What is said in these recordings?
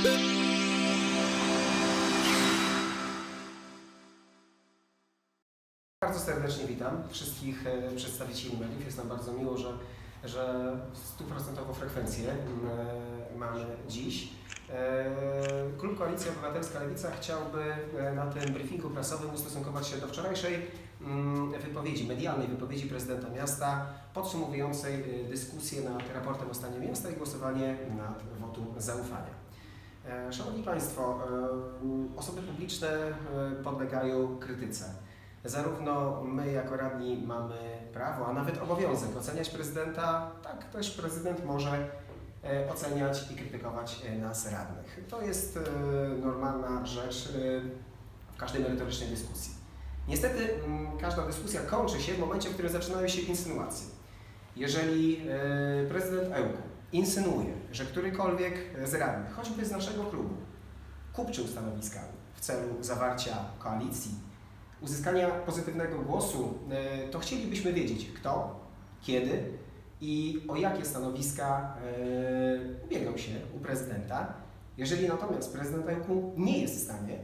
Bardzo serdecznie witam wszystkich e, przedstawicieli mediów. Jest nam bardzo miło, że, że stuprocentową frekwencję e, mamy dziś. E, Klub Koalicja Obywatelska Lewica chciałby na tym briefingu prasowym ustosunkować się do wczorajszej mm, wypowiedzi, medialnej wypowiedzi prezydenta miasta, podsumowującej dyskusję nad raportem o stanie miasta i głosowanie nad wotum zaufania. E, Szanowni Państwo, e, osoby publiczne e, podlegają krytyce. Zarówno my jako radni mamy prawo, a nawet obowiązek oceniać prezydenta, tak też prezydent może oceniać i krytykować nas radnych. To jest normalna rzecz w każdej merytorycznej dyskusji. Niestety każda dyskusja kończy się w momencie, w którym zaczynają się insynuacje. Jeżeli prezydent Ełku insynuuje, że którykolwiek z radnych, choćby z naszego klubu, kupczył stanowiskami w celu zawarcia koalicji, uzyskania pozytywnego głosu, e, to chcielibyśmy wiedzieć kto, kiedy i o jakie stanowiska e, ubiegał się u prezydenta. Jeżeli natomiast prezydent Ełku nie jest w stanie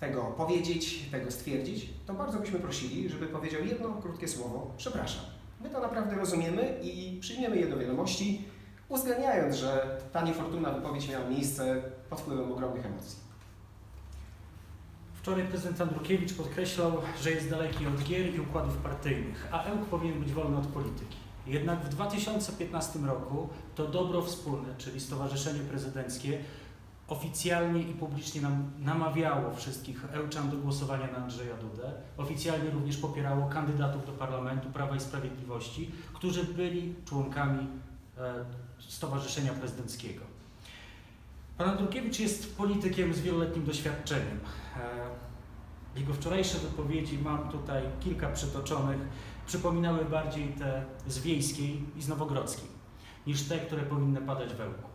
tego powiedzieć, tego stwierdzić, to bardzo byśmy prosili, żeby powiedział jedno krótkie słowo przepraszam. My to naprawdę rozumiemy i przyjmiemy je do wiadomości, uwzględniając, że ta niefortunna wypowiedź miała miejsce pod wpływem ogromnych emocji. Wczoraj prezydent Andrukiewicz podkreślał, że jest daleki od gier i układów partyjnych, a Ełk powinien być wolny od polityki. Jednak w 2015 roku to dobro wspólne, czyli Stowarzyszenie Prezydenckie, oficjalnie i publicznie nam namawiało wszystkich Ełczan do głosowania na Andrzeja Dudę. Oficjalnie również popierało kandydatów do Parlamentu Prawa i Sprawiedliwości, którzy byli członkami Stowarzyszenia Prezydenckiego. Pan Andrukiewicz jest politykiem z wieloletnim doświadczeniem. E, Jego wczorajsze wypowiedzi, mam tutaj kilka przytoczonych, przypominały bardziej te z Wiejskiej i z Nowogrodzkiej, niż te, które powinny padać w Ełku.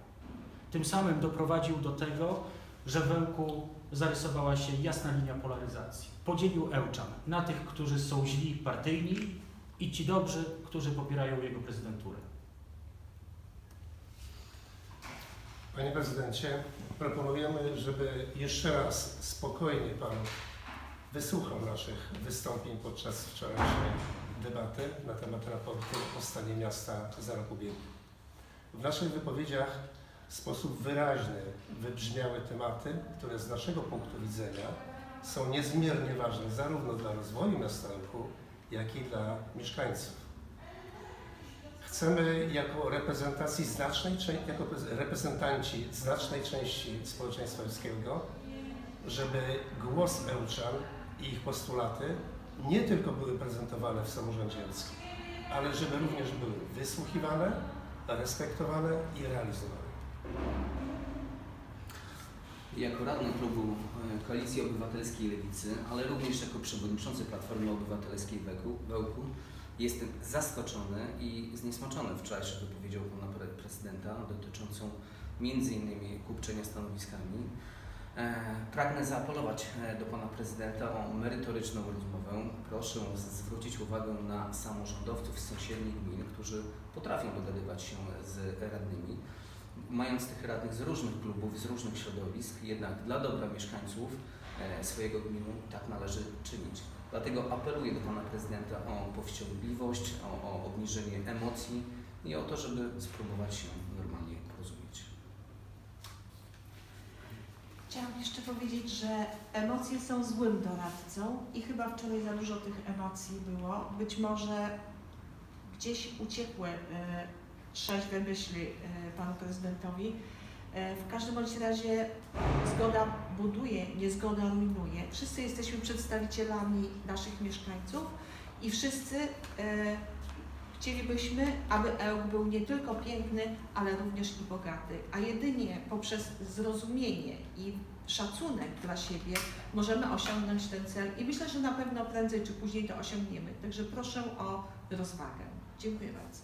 Tym samym doprowadził do tego, że w Ełku zarysowała się jasna linia polaryzacji. Podzielił Ełczan na tych, którzy są źli partyjni i ci dobrzy, którzy popierają jego prezydenturę. Panie prezydencie, proponujemy, żeby jeszcze raz spokojnie pan wysłuchał naszych wystąpień podczas wczorajszej debaty na temat raportu o stanie miasta za rok ubiegły. W naszych wypowiedziach w sposób wyraźny wybrzmiały tematy, które z naszego punktu widzenia są niezmiernie ważne zarówno dla rozwoju miasta jak i dla mieszkańców. Chcemy jako reprezentacji znacznej, jako prez- reprezentanci znacznej części społeczeństwa ludzkiego, żeby głos Ełczan i ich postulaty nie tylko były prezentowane w samorządzie ludzkim, ale żeby również były wysłuchiwane, respektowane i realizowane. Jako radny klubu e, Koalicji Obywatelskiej Lewicy, ale również jako przewodniczący Platformy Obywatelskiej w Ełku- w Ełku, jestem zaskoczony i zniesmaczony wczorajszą wypowiedzią pana pre- prezydenta dotyczącą m.in. kupczenia stanowiskami. E, pragnę zaapelować e, do pana prezydenta o merytoryczną rozmowę. Proszę zwrócić uwagę na samorządowców z sąsiednich gmin, którzy potrafią dogadywać się z radnymi mając tych radnych z różnych klubów, z różnych środowisk, jednak dla dobra mieszkańców e, swojego gminu tak należy czynić. Dlatego apeluję do Pana Prezydenta o powściągliwość, o, o obniżenie emocji i o to, żeby spróbować się normalnie porozumieć. Chciałam jeszcze powiedzieć, że emocje są złym doradcą i chyba wczoraj za dużo tych emocji było. Być może gdzieś uciekły e, trzeźwe myśli e, panu prezydentowi. E, w każdym bądź razie zgoda buduje, niezgoda rujnuje. Wszyscy jesteśmy przedstawicielami naszych mieszkańców i wszyscy e, Chcielibyśmy, aby Ełk był nie tylko piękny, ale również i bogaty, a jedynie poprzez zrozumienie i szacunek dla siebie możemy osiągnąć ten cel i myślę, że na pewno prędzej czy później to osiągniemy. Także proszę o rozwagę. Dziękuję bardzo.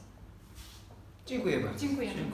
Dziękuję bardzo. Dziękujemy.